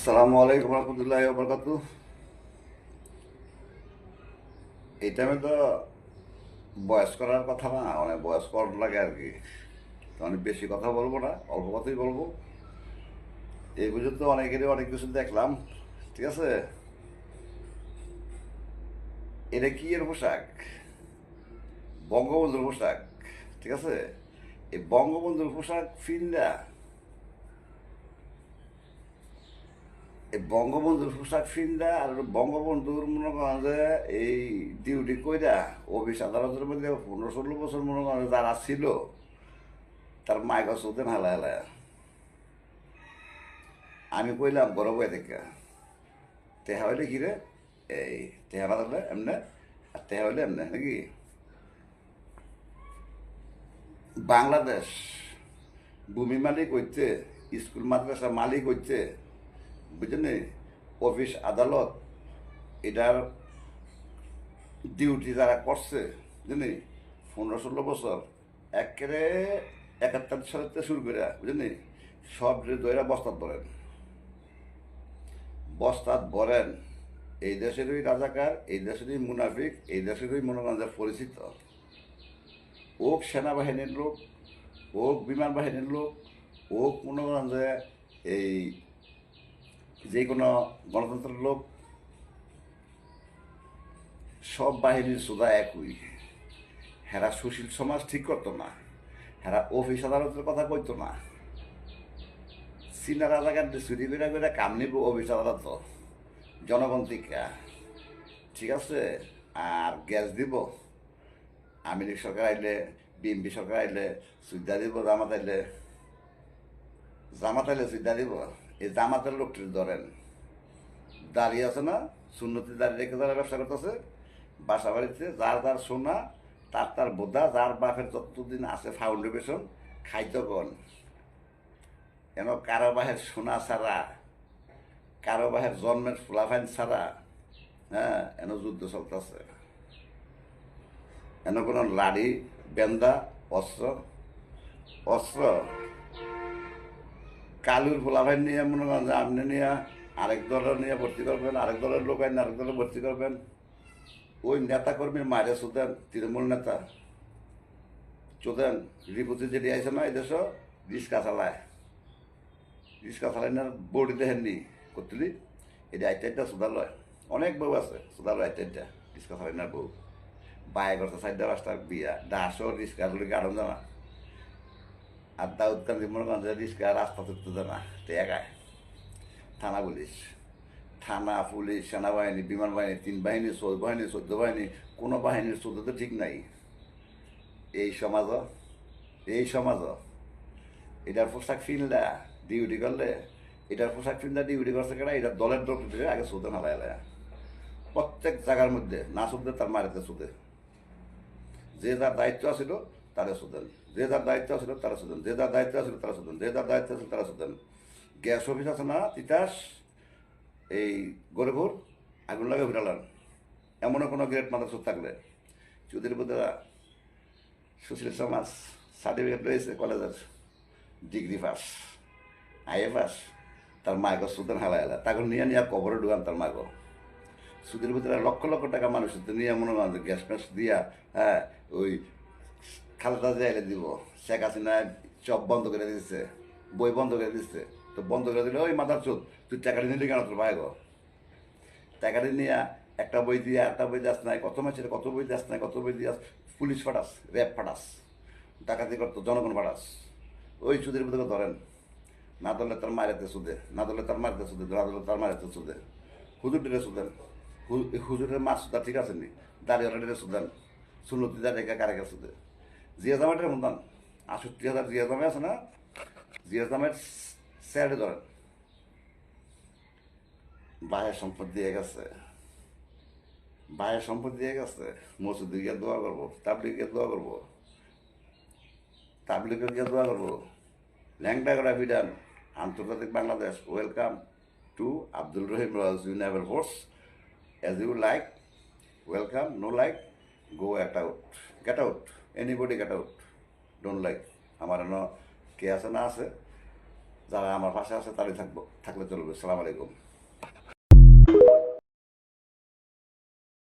আসসালামু আলাইকুম রহমতুল্লাহ বরকাত এই টাইমে তো বয়স করার কথা না মানে বয়স কর লাগে আর কি। অনেক বেশি কথা বলব না, অল্প কথাই বলব। এই পর্যন্ত অনেকেরই অনেক কিছু দেখলাম, ঠিক আছে? এটা কি এর পোশাক? বঙ্গবন্ধুর পোশাক, ঠিক আছে? এই বঙ্গবন্ধুর পোশাক ফিন্দা এই বঙ্গবন্ধুর পোশাক ফিন্দা আর বঙ্গবন্ধুর মনে করেন যে এই ডিউটি কইরা অফিস আদালতের মধ্যে পনেরো ষোলো বছর মনে করেন যারা ছিল, তার মায় গাছ ওদের হালা হালা আমি কইলাম, বড় বই থেকে তেহা হইলে কি রে? এই তেহা বাদলে এমনে, আর তেহা হইলে এমনে, নাকি? বাংলাদেশ, ভূমি মালিক হইতে, স্কুল মাদ্রাসা মালিক হইতে বুঝলেন অফিস আদালত এটার ডিউটি যারা করছে বুঝলেন পনেরো ষোলো বছর, একেবারে একাত্তর সালের শুরু করে বুঝলেন সব দইরা বস্তাত বলেন বস্তাত বলেন এই দেশেরই রাজাকার, এই দেশেরই মুনাফিক, এই দেশেরই মনোরঞ্জন পরিচিত। ওক সেনাবাহিনীর লোক ওক বিমান বাহিনীর লোক ওক মনে করেন যে এই যে কোনো গণতন্ত্রের লোক, সব বাহিনীর সুদা একই। হেরা সুশীল সমাজ ঠিক করতো না। হেরা অফিস আদালতের কথা কইতো না। সিনা রাজাকার চুরি করে করে কাম নিব অফিস আদালত। জনগণ টিকা ঠিক আছে? আর গ্যাস দিব। আমেরিক সরকার আইলে বিএমপি সরকার আইলে সুবিধা দিব, জামাত আইলে। জামাত আইলে সুবিধা দিব। এই জামাতের লোকটি ধরেন, দাঁড়িয়ে আছে না, সুন্নতি দাঁড়িয়ে রেখে যারা ব্যবসা করতেছে, বাসা বাড়িতে যার যার সোনা, তার তার বোধা যার বাপের যতদিন আছে ফাউন্ডেশন খাইতগণ কেন। কারও বাহের সোনা ছাড়া কারও বাহের জন্মের ফুলাফাইন ছাড়া হ্যাঁ এন যুদ্ধ চলতেছে। এন কোনো লাড়ি, বেন্দা, অস্ত্র অস্ত্র কালুর ফোলাফাইন নিয়ে মনে করেন যে আপনি নিয়ে আরেক দলের নিয়ে ভর্তি করবেন, আরেক দলের লোক আইন, আরেক দলে ভর্তি করবেন। ওই নেতা কর্মীর মারে সুদেন তৃণমূল নেতা। চোদেন, রিপুতি যেটি আইসে না, এই দেশ রিস্কা চালায়। রিস্কা চালাই না বডি দেখেননি করতেলি এটা আইটা আইটা সুদালয় অনেক বউ আছে সুদালয় আইটা আইটা রিস্কা চালাই না বউ। বায়ে করতে চারটা পাঁচটা বিয়া ডাসও রিস্কা গুলি গাড়ন জানা। আর দাউদ কান্দি মনে রিস্কা রাস্তা তুলতে দেয় না, তো একাই থানা পুলিশ থানা পুলিশ, সেনাবাহিনী, বিমান বাহিনী, তিন বাহিনী, চৌদ্দ বাহিনী, চোদ্দ বাহিনী, কোনো বাহিনীর চোদ্দ তো ঠিক নাই। এই সমাজ এই সমাজ এটার পোশাক ফিনলা ডিউটি করলে, এটার পোশাক ফিনলা ডিউটি করছে কেনা এটা দলের দল আগে চোদ্দ নালায় প্রত্যেক জায়গার মধ্যে না চোদ্দে, তার মারিতে চোদ্দে। যে যার দায়িত্ব আছিল, তারা শুধেন যে যার দায়িত্ব আছিল তারা শুধেন যে যার দায়িত্ব আছিল তারা শুধেন যে যার দায়িত্ব আছিল তারা শুধেন গ্যাস অফিস আছে না তিতাস এই গরিবুর আগুন লাগে ফিরালান এমনও কোনো গ্রেট মানুষ থাকলে চৌধুরী বুদ্ধরা সুশীল সমাজ সার্টিফিকেট রয়েছে কলেজের ডিগ্রি পাস আইএ পাস তার মায়ের সুদান হালা হালা তাকে নিয়ে নিয়ে কবরে ঢুকান তার মাগো সুদের ভিতরে লক্ষ লক্ষ টাকা মানুষ নিয়ে মনে গ্যাস ম্যাস দিয়া হ্যাঁ ওই খালেদা যাইলে দিব। শেখ হাসিনা চপ বন্ধ করে দিচ্ছে বই বন্ধ করে দিচ্ছে তো বন্ধ করে দিলে ওই মাথার চোদ, তুই টাকাটি নিলি কেন তোর ভাই গো? টাকাটি নিয়ে একটা বই দিয়ে, একটা বই যাস নাই, কত মাসের কত বই যাস নাই, কত বই দিয়াস পুলিশ ফাটাস, র্যাব ফাটাস, ডাকাতি করতো, জনগণ ফাটাস। ওই সুদের ভিতরে ধরেন, না ধরলে তার মারেতে সুদে, না ধরলে তার মারিতে সুদে, না ধরলে তার মারিতে সুদে। হুজুর ডিরে সুদেন। হুজুরের মাছ সুদা ঠিক আছে নি? দাঁড়িয়ে ডিরে সুদেন। সুন্নতি দাঁড়িয়ে কারে সুদে? জিয়া জামাটের মন্দান আষট্টি হাজার জিয়া আছে না? জিয়া জামের স্যারে ধরেন। বাহের সম্পদ দিয়ে গেছে। বাহের সম্পদ দিয়ে গেছে। মসজিদে গিয়ে দোয়া করব, তাবলিগে গিয়ে দোয়া করব। তাবলিগে গিয়ে দোয়া করব। করা বিডান আন্তর্জাতিক Bangladesh, welcome to Abdul Rahim universal force as you like welcome no like go at out get out anybody get out don't like আমার কে আছে না আছে, যারা আমার পাশে আছে তারাই থাকব, থাকলে চলবে। সালাম আলাইকুম।